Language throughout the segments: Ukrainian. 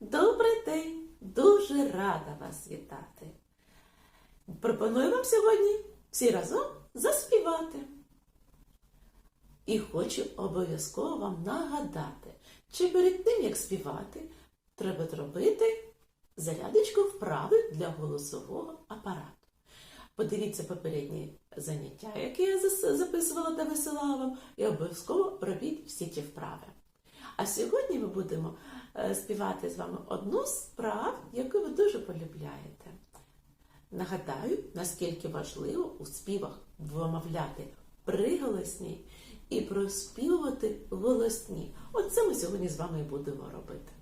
Добрий день! Дуже рада вас вітати. Пропоную вам сьогодні всі разом заспівати. І хочу обов'язково вам нагадати, чи перед тим, як співати, треба зробити зарядочку вправи для голосового апарату. Подивіться попередні заняття, які я записувала та висилала вам, і обов'язково робіть всі ті вправи. А сьогодні ми будемо е, співати з вами одну з справ, яку ви дуже полюбляєте. Нагадаю, наскільки важливо у співах вимовляти приголосні і проспівувати голосні. Оце ми сьогодні з вами і будемо робити.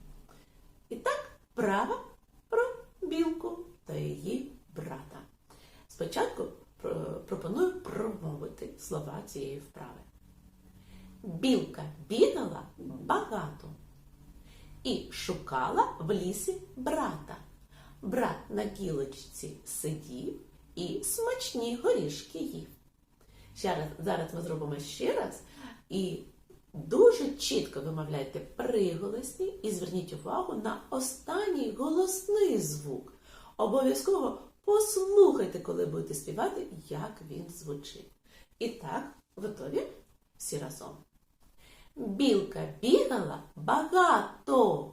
І так, права про білку та її брата. Спочатку пропоную промовити слова цієї вправи. Білка бігала багато і шукала в лісі брата. Брат на гілочці сидів і смачні горішки їв. Ще раз, зараз ми зробимо ще раз і дуже чітко вимовляйте приголосні і зверніть увагу на останній голосний звук. Обов'язково послухайте, коли будете співати, як він звучить. І так, готові? Всі разом. Білка бігала багато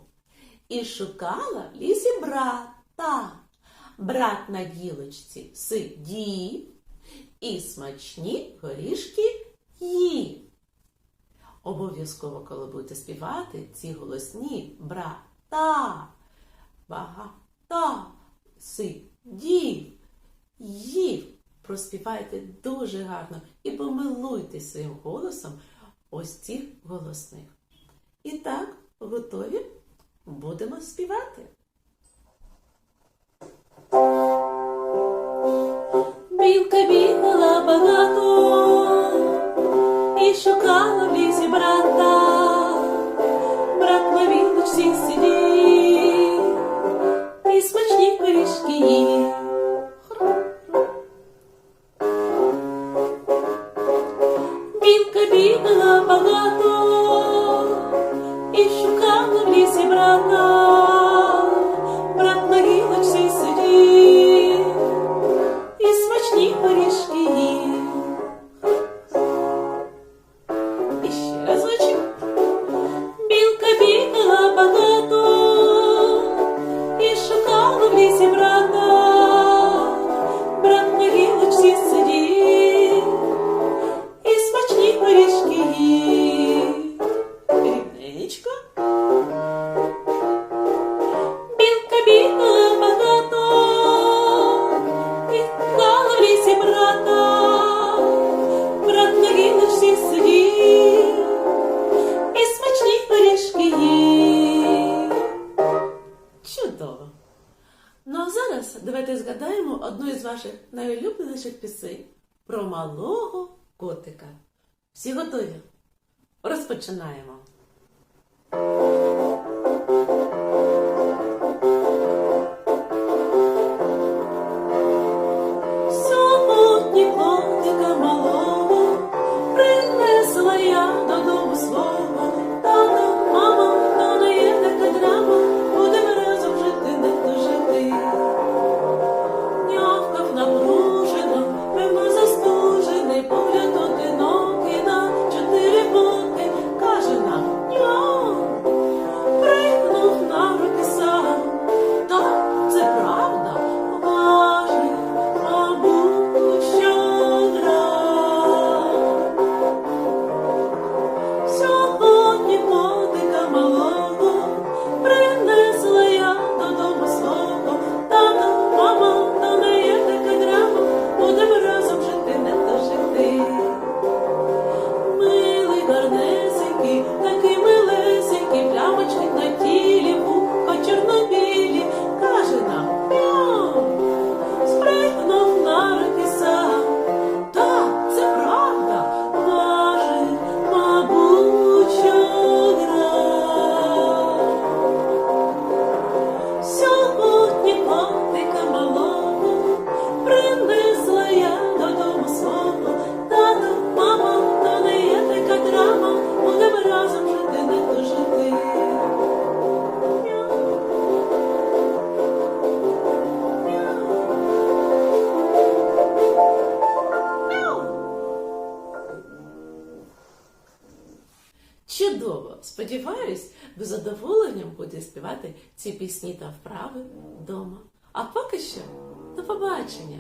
і шукала в лісі брата. Брат на гілочці сидів і смачні горішки їв. Обов'язково, коли будете співати ці голосні брата, багата, сидів, їв. Проспівайте дуже гарно і помилуйте своїм голосом ось цих голосних. І так, готові? Будемо співати. Білка бігала багато і шукала в лісі брата. Брат на вілочці сидів і смачні пиріжки їв. Лісі із ваших найулюбленіших пісень про малого котика. Всі готові? Розпочинаємо. Чудово! Сподіваюсь, ви задоволенням буде співати ці пісні та вправи вдома. А поки що, до побачення!